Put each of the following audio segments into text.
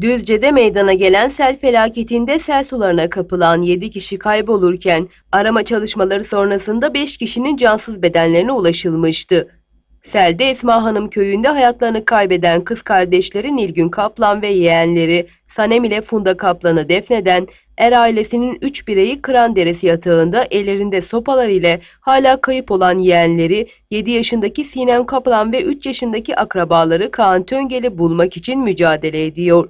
Düzce'de meydana gelen sel felaketinde sel sularına kapılan 7 kişi kaybolurken arama çalışmaları sonrasında 5 kişinin cansız bedenlerine ulaşılmıştı. Selde Esma Hanım köyünde hayatlarını kaybeden kız kardeşleri Nilgün Kaplan ve yeğenleri Sanem ile Funda Kaplan'ı defneden Er ailesinin 3 bireyi Kıran Deresi yatağında ellerinde sopalar ile hala kayıp olan yeğenleri 7 yaşındaki Sinem Kaplan ve 3 yaşındaki akrabaları Kaan Töngel'i bulmak için mücadele ediyor.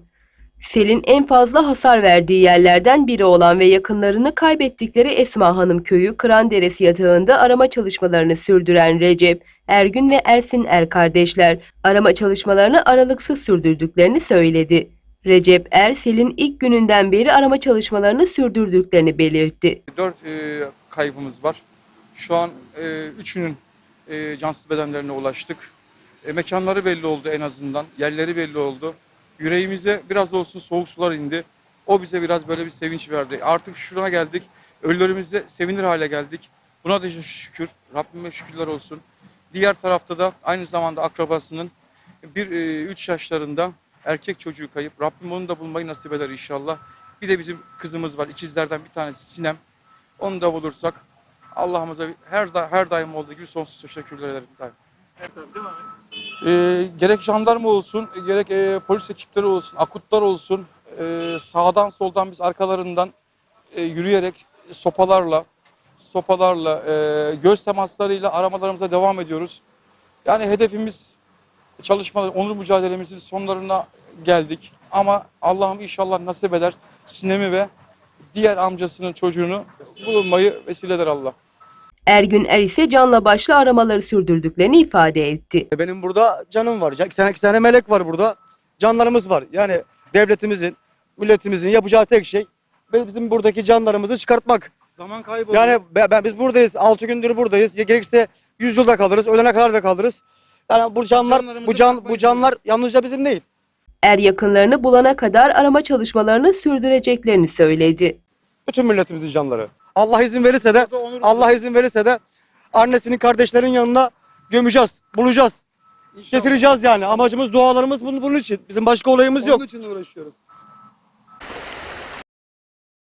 Selin en fazla hasar verdiği yerlerden biri olan ve yakınlarını kaybettikleri Esma Hanım köyü Kıran Deresi yatağında arama çalışmalarını sürdüren Recep, Ergün ve Ersin Er kardeşler arama çalışmalarını aralıksız sürdürdüklerini söyledi. Recep Er, Selin ilk gününden beri arama çalışmalarını sürdürdüklerini belirtti. Dört e, kaybımız var. Şu an e, üçünün e, cansız bedenlerine ulaştık. E, mekanları belli oldu en azından. Yerleri belli oldu. Yüreğimize biraz da olsun soğuk sular indi. O bize biraz böyle bir sevinç verdi. Artık şuna geldik. Ölülerimize sevinir hale geldik. Buna da şükür. Rabbime şükürler olsun. Diğer tarafta da aynı zamanda akrabasının bir e, üç yaşlarında erkek çocuğu kayıp. Rabbim onu da bulmayı nasip eder inşallah. Bir de bizim kızımız var. ikizlerden bir tanesi Sinem. Onu da bulursak Allah'ımıza her da, her daim olduğu gibi sonsuz teşekkürler ederim. Daim. Ee, gerek jandarma olsun, gerek e, polis ekipleri olsun, akutlar olsun, e, sağdan soldan biz arkalarından e, yürüyerek sopalarla, sopalarla, e, göz temaslarıyla aramalarımıza devam ediyoruz. Yani hedefimiz çalışma, onur mücadelemizin sonlarına geldik. Ama Allah'ım inşallah nasip eder Sinem'i ve diğer amcasının çocuğunu bulunmayı vesile eder Allah. Ergün Er ise canla başla aramaları sürdürdüklerini ifade etti. E, Benim burada canım var. İki tane, iki tane melek var burada. Canlarımız var. Yani devletimizin, milletimizin yapacağı tek şey bizim buradaki canlarımızı çıkartmak. Zaman kaybı Yani be- ben, biz buradayız. 6 gündür buradayız. Ya gerekirse 100 yılda kalırız. Ölene kadar da kalırız. Yani bu canlar, bu can, bu canlar yalnızca bizim değil. Er yakınlarını bulana kadar arama çalışmalarını sürdüreceklerini söyledi. Bütün milletimizin canları. Allah izin verirse de Allah izin verirse de annesinin kardeşlerin yanına gömeceğiz, bulacağız. İnşallah. Getireceğiz yani. Amacımız dualarımız bunun, bunun için. Bizim başka olayımız yok. Onun için uğraşıyoruz.